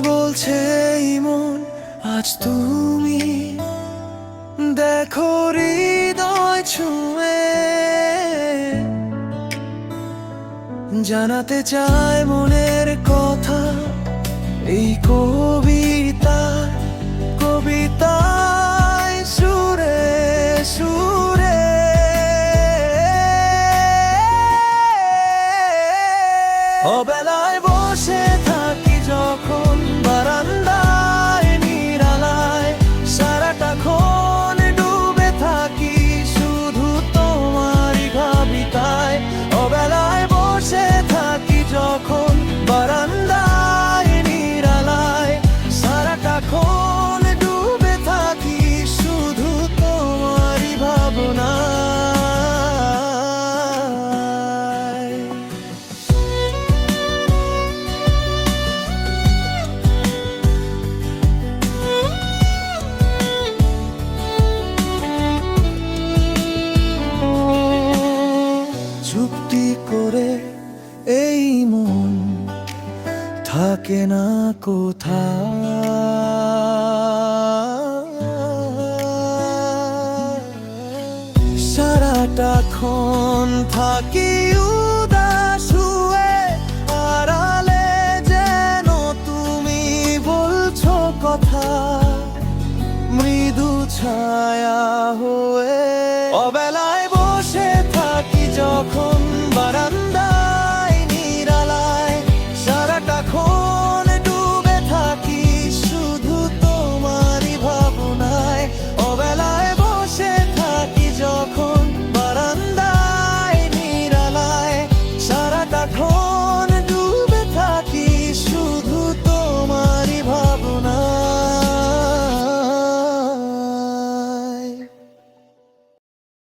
বলছে এই মন? আজ তুমি দেখো হৃদয় ছুঁয়ে। জানাতে চায় মনের কথা এই কবিতা, কবিতায় সুরে সুরে। অবেলায় করে এই মন থাকে না কোথায়? সারাটা ক্ষণ থাকি আড়ালে যেন তুমি বলছো কথা। মৃদু ছায়া হয়ে অবেলায় বসে থাকি যখন